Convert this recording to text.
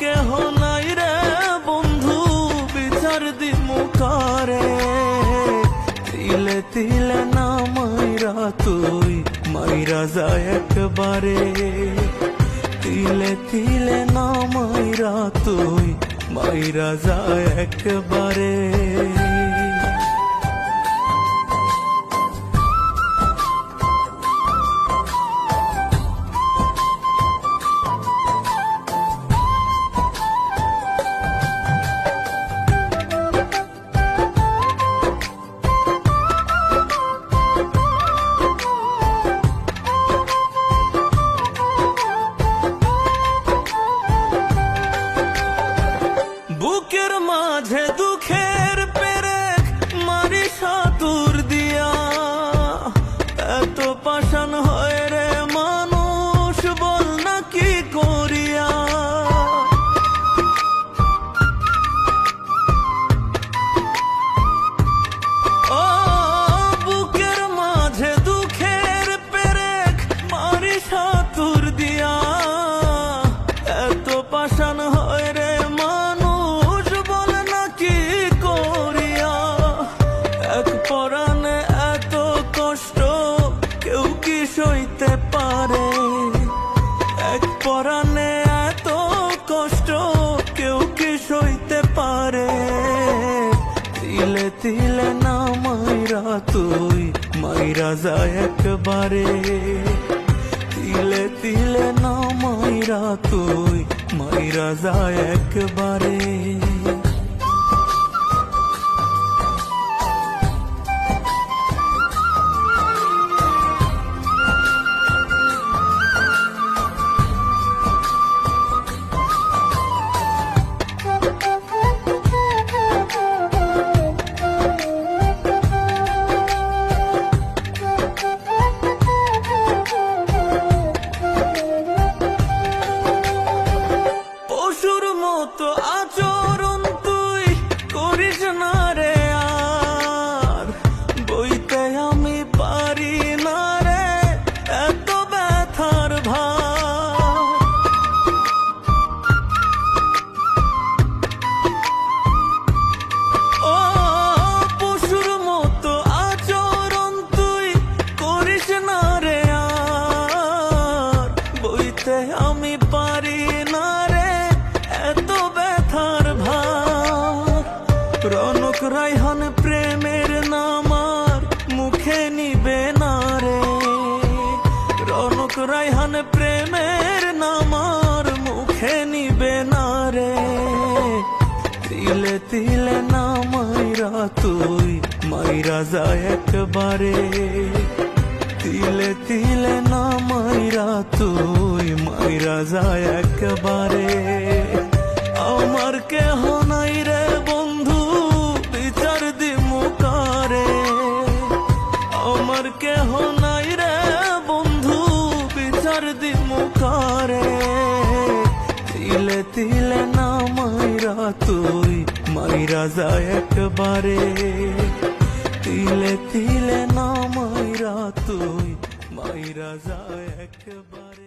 কেহ নাই রে বন্ধু, বিচার দিমু কারে? তিলে তিলে না মাইরা তুই, মাইরা যায় একবারে। তিলে তিলে না মাইরা তুই, মাইরা যায় একবারে। মাঝে দুঃখের পেরে মারি সাতুর দিয়া। এত পাষাণ তিলে তিলে না মাইরা তুই মাইরা যায় একবারে তিলে তিলে না মাইরা তুই মাইরা যায় একবারে রনক রাইহান প্রেমের নামার মুখে নিবে না রে। রনক রাইহান প্রেমের নামার মুখে নিবে না রে। তিলে তিলে না মাইরা তুই, মাইরা যায় একবারে। তিলে তিলে না মাইরা তুই, মাইরা যায় একবারে। আমার কেহ কারে। তিলে তিলে না মাইরা তুই, মাইরা যায় একবারে। তিলে তিলে না মাইরা তুই, মাইরা যায় একবারে।